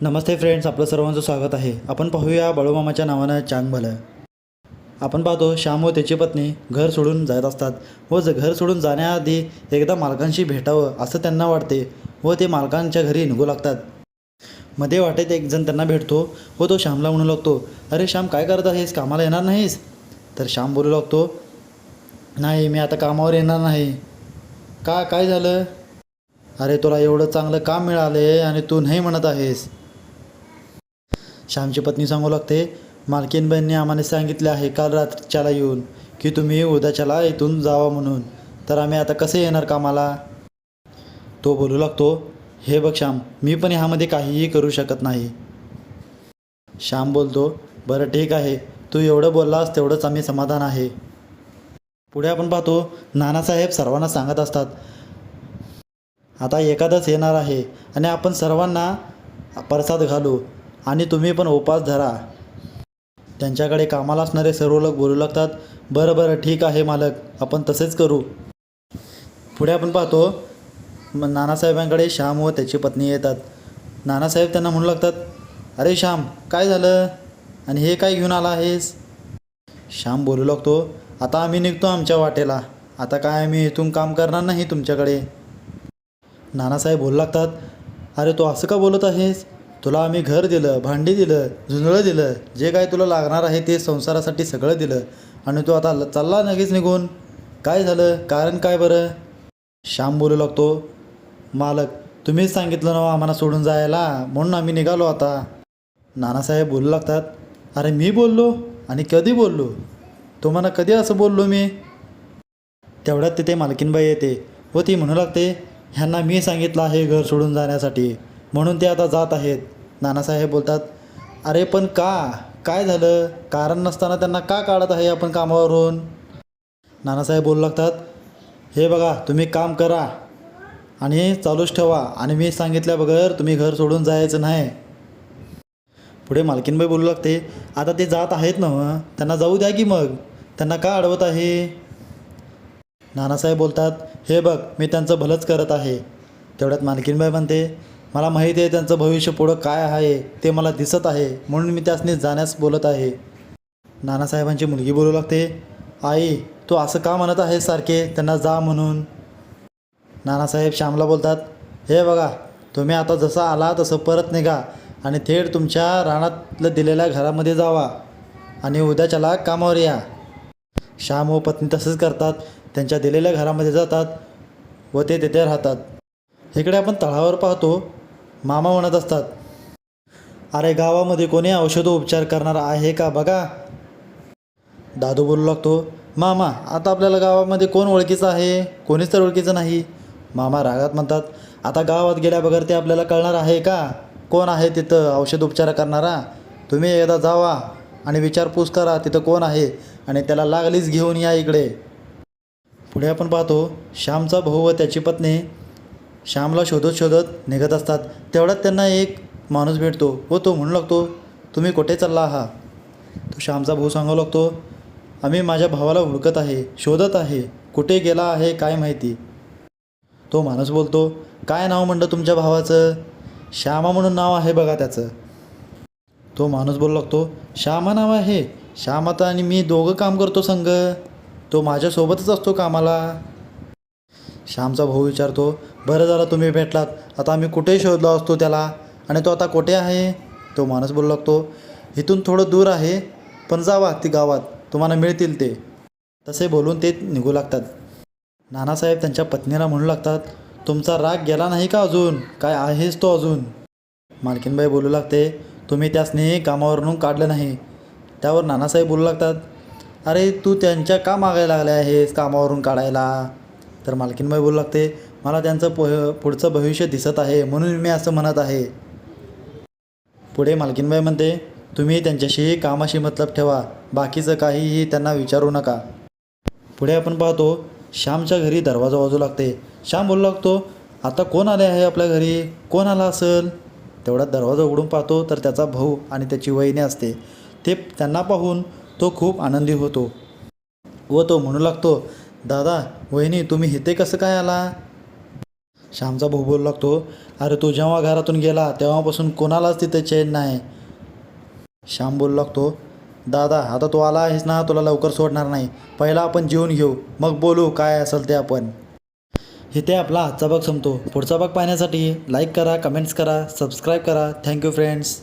नमस्ते friends आपलं सर्वांचं स्वागत आहे. आपण पाहूया बाळूमामाच्या नावानं चांग भलं आपण पाहतो श्याम व त्याची पत्नी घर सोडून जात असतात व ज- घर सोडून जाण्याआधी एकदा मालकांशी भेटावं असं त्यांना वाटते व ते मालकांच्या घरी निघू लागतात. मध्ये वाटेत एक जण त्यांना भेटतो व तो श्यामला म्हणू लागतो अरे श्याम काय करत आहेस? कामाला येणार नाहीस? तर श्याम बोलू लागतो नाही मी आता कामावर येणार नाही. का? काय झालं? अरे तुला एवढं चांगलं काम मिळाले आणि तू नाही म्हणत आहेस. श्यामची पत्नी सांगू लागते मालकीनबाईंनी आम्हाला सांगितले आहे काल रात्रीच्याला येऊन की तुम्ही उद्याच्याला इथून जावा म्हणून. तर आम्ही आता कसे येणार कामाला? तो बोलू लागतो हे बघ श्याम मी पण ह्यामध्ये काहीही करू शकत नाही. श्याम बोलतो बरं ठीक आहे तू एवढं बोललास तेवढंच आम्ही समाधान आहे. पुढे आपण पाहतो नानासाहेब सर्वांना सांगत असतात आता एखादाच येणार आहे आणि आपण सर्वांना प्रसाद घालू. आणि तुम्ही पण उपास धरा. त्यांच्याकडे कामाला असणारे सर्व लोक बोलू लागतात बरं बरं ठीक आहे मालक आपण तसेच करू. पुढे आपण पाहतो मग नानासाहेबांकडे श्याम व त्याची पत्नी येतात. नानासाहेब त्यांना म्हणू लागतात अरे श्याम काय झालं? आणि हे काय घेऊन आला आहेस? श्याम बोलू लागतो आता आम्ही निघतो आमच्या वाटेला. आता काय आम्ही इथून काम करणार नाही तुमच्याकडे. नानासाहेब बोलू लागतात अरे तू असं का बोलत आहेस? तुला आम्ही घर दिलं भांडी दिलं झुंजळं दिलं जे काय तुला लागणार आहे ते संसारासाठी सगळं दिलं. आणि तू आता ल- चालला लगेच निघून. काय झालं? कारण काय बरं? श्याम बोलू लागतो मालक तुम्हीच सांगितलं ना हो आम्हाला सोडून जायला म्हणून आम्ही निघालो आता. नानासाहेब बोलू लागतात अरे मी बोललो आणि कधी बोललो? तुम्हाला कधी असं बोललो मी? तेवढ्यात तिथे मालकीनबाई येते व ती म्हणू लागते ह्यांना मी सांगितलं आहे घर सोडून जाण्यासाठी. म्हणून ते आता जात आहेत. नानासाहेब बोलतात अरे पण का? काय झालं? कारण नसताना त्यांना का काढत आहे आपण कामावरून? नानासाहेब बोलू लागतात हे बघा तुम्ही काम करा आणि चालूच ठेवा आणि मी सांगितल्याबगर तुम्ही घर सोडून जायचं नाही. पुढे मालकीनबाई बोलू लागते आता ते जात आहेत ना मग त्यांना जाऊ द्या की मग? त्यांना का अडवत आहे? नानासाहेब बोलतात हे बघ मी त्यांचं भलंच करत आहे. तेवढ्यात मालकीनबाई म्हणते मला माहिती आहे त्यांचं भविष्य पुढं काय आहे ते मला दिसत आहे म्हणून मी त्यासनी जाण्यास बोलत आहे. नानासाहेबांची मुलगी बोलू लागते. आई तू असं का म्हणत आहेस सारखे? त्यांना जा म्हणून. नानासाहेब श्यामला बोलतात हे बघा तुम्ही आता जसं आला तसं परत निघा आणि थेट तुमच्या रानातलं दिलेल्या घरामध्ये जावा आणि उद्याच्याला कामावर या. श्याम व पत्नी तसंच करतात त्यांच्या दिलेल्या घरामध्ये जातात व ते तिथे राहतात. इकडे आपण तळावर पाहतो मामा म्हणत असतात अरे गावामध्ये कोणी औषधोपचार करणार आहे का बघा? दादू बोलू लागतो मामा आता आपल्याला गावामध्ये कोण ओळखीचं आहे? कोणीच तर ओळखीचं नाही. मामा रागात म्हणतात आता गावात गेल्याबगर ते आपल्याला कळणार आहे का? कोण आहे तिथं औषधोपचार करणारा? तुम्ही एकदा जावा आणि विचारपूस करा तिथं कोण आहे आणि त्याला लागलीच घेऊन या इकडे. पुढे आपण पाहतो श्यामचा भाऊ व त्याची पत्नी श्यामला शोधत शोधत निघत असतात. तेवढ्यात त्यांना एक माणूस भेटतो. व तो म्हणू लागतो तुम्ही कुठे चालला आहात? तो श्यामचा भाऊ सांगू लागतो आम्ही माझ्या भावाला हुडकत आहे शोधत आहे. कुठे गेला आहे काय माहिती? तो माणूस बोलतो काय नाव म्हणलं तुमच्या भावाचं? श्यामा म्हणून नाव आहे बघा त्याचं. तो माणूस बोलू लागतो श्यामा नाव आहे? श्यामाता आणि मी दोघं काम करतो संघ तो माझ्यासोबतच असतो कामाला. श्यामचा भाऊ विचारतो बरं झालं तुम्ही भेटलात. आता आम्ही कुठेही शोधलो असतो त्याला. आणि तो आता कुठे आहे? तो माणूस बोलू लागतो इथून थोडं दूर आहे पण जावा ती गावात. तुम्हाला मिळतील ते. तसे बोलून ते निघू लागतात. नानासाहेब त्यांच्या पत्नीला म्हणू लागतात तुमचा राग गेला नाही का अजून? काय आहेस तो अजून? मालकीनबाई बोलू लागते तुम्ही त्या स्नेही कामावरून काढलं नाही. त्यावर नानासाहेब बोलू लागतात अरे तू त्यांच्या का मागायला लागले आहेस कामावरून काढायला? तर मालकीनबाई बोलू लागते मला त्यांचं प पुढचं भविष्य दिसत आहे म्हणून मी असं म्हणत आहे. पुढे मालकीनबाई म्हणते तुम्ही त्यांच्याशीही कामाशी मतलब ठेवा बाकीचं काहीही त्यांना विचारू नका. पुढे आपण पाहतो श्यामच्या घरी दरवाजा वाजू लागते. श्याम बोलू लागतो आता कोण आले आहे आपल्या घरी? कोण आला असेल? तेवढा दरवाजा उघडून पाहतो तर त्याचा भाऊ आणि त्याची वहिनी असते. ते त्यांना पाहून तो खूप आनंदी होतो. व तो म्हणू लागतो दादा वहिनी तुम्ही इथे कसं काय आला? श्यामचा भाऊ बोलू लागतो अरे तू जेव्हा घरातून गेला तेव्हापासून कोणालाच तिथे चैन नाही. श्याम बोलू लागतो दादा आता तू आला आहेस ना तुला लवकर सोडणार नाही. पहिला आपण जेवून घेऊ. मग बोलू काय असेल ते आपण. इथे आपला आजचा भाग संपतो. पुढचा भाग पाहण्यासाठी लाईक करा कमेंट्स करा सबस्क्राईब करा. Thank you friends